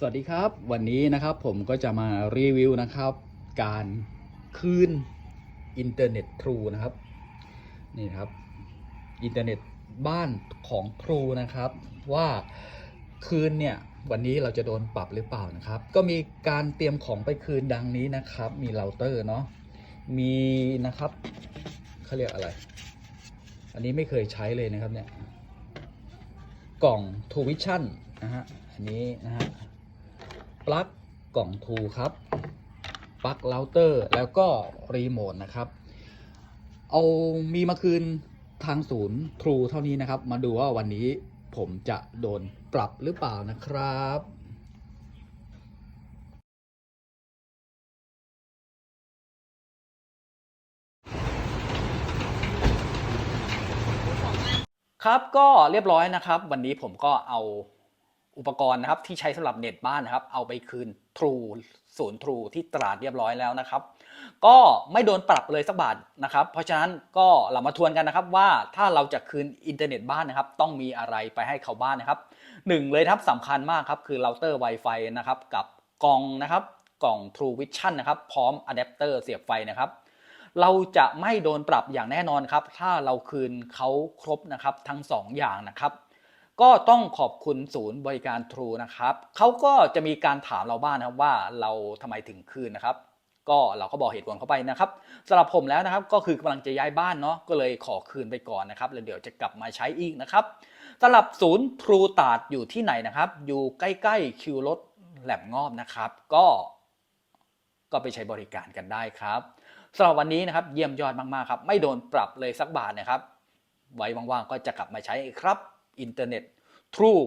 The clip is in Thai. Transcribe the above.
สวัสดีครับวันนี้นะครับผมก็จะมารีวิวนะครับ การคืนอินเทอร์เน็ตทรูนะครับนี่ครับอินเทอร์เน็ตบ้านของทรูนะครับ ว่าคืนเนี่ยวันนี้เราจะโดนปรับหรือเปล่านะครับ ก็มีการเตรียมของไปคืนดังนี้นะครับ มีเราเตอร์เนาะมีนะครับเขาเรียกอะไร อันนี้ไม่เคยใช้เลยนะครับเนี่ยกล่องทูวิชั่นนะฮะอันนี้นะฮะ ปลั๊กกล่องทูครับปลั๊กเราเตอร์แล้วก็รีโมทนะครับ เอามีมาคืนทางศูนย์ทรูเท่านี้นะครับ มาดูว่าวันนี้ผมจะโดนปรับหรือเปล่านะครับครับก็เรียบร้อยนะครับ วันนี้ผมก็เอา อุปกรณ์นะครับที่ใช้สำหรับเน็ตบ้านนะครับ เอาไปคืน True ศูนย์ True ที่ตราดเรียบร้อยแล้วนะครับ ก็ไม่โดนปรับเลยสักบาทนะครับ เพราะฉะนั้นก็เรามาทวนกันนะครับว่าถ้าเราจะคืนอินเทอร์เน็ตบ้านนะครับ ต้องมีอะไรไปให้เขาบ้านนะครับหนึ่งเลยครับสำคัญมากครับคือเราเตอร์ Wi-Fi นะครับกับกล่องนะครับกล่อง True Vision นะครับพร้อมอะแดปเตอร์เสียบไฟนะครับเราจะไม่โดนปรับอย่างแน่นอนครับ ถ้าเราคืนเขาครบนะครับทั้ง 2 อย่างนะครับ ก็ต้องขอบคุณศูนย์บริการ True นะครับเขาก็จะมีการถามเราบ้างนะครับว่าเราทำไมถึงคืนนะครับ ก็เราก็บอกเหตุผลเข้าไปนะครับสำหรับผมแล้วนะครับก็คือกำลังจะย้ายบ้านเนาะก็เลยขอคืนไปก่อนนะครับแล้วเดี๋ยวจะกลับมาใช้อีกนะครับสำหรับศูนย์ True ตาดอยู่ที่ไหนนะครับ อยู่ใกล้ๆคิวรถแหลมงอบนะครับ ก็ก็ไปใช้บริการกันได้ครับสำหรับวันนี้นะครับเยี่ยมยอดมากๆครับ ไม่โดนปรับเลยสักบาทนะครับ ไว้ว่างๆก็จะกลับมาใช้อีกครับ อินเทอร์เน็ต True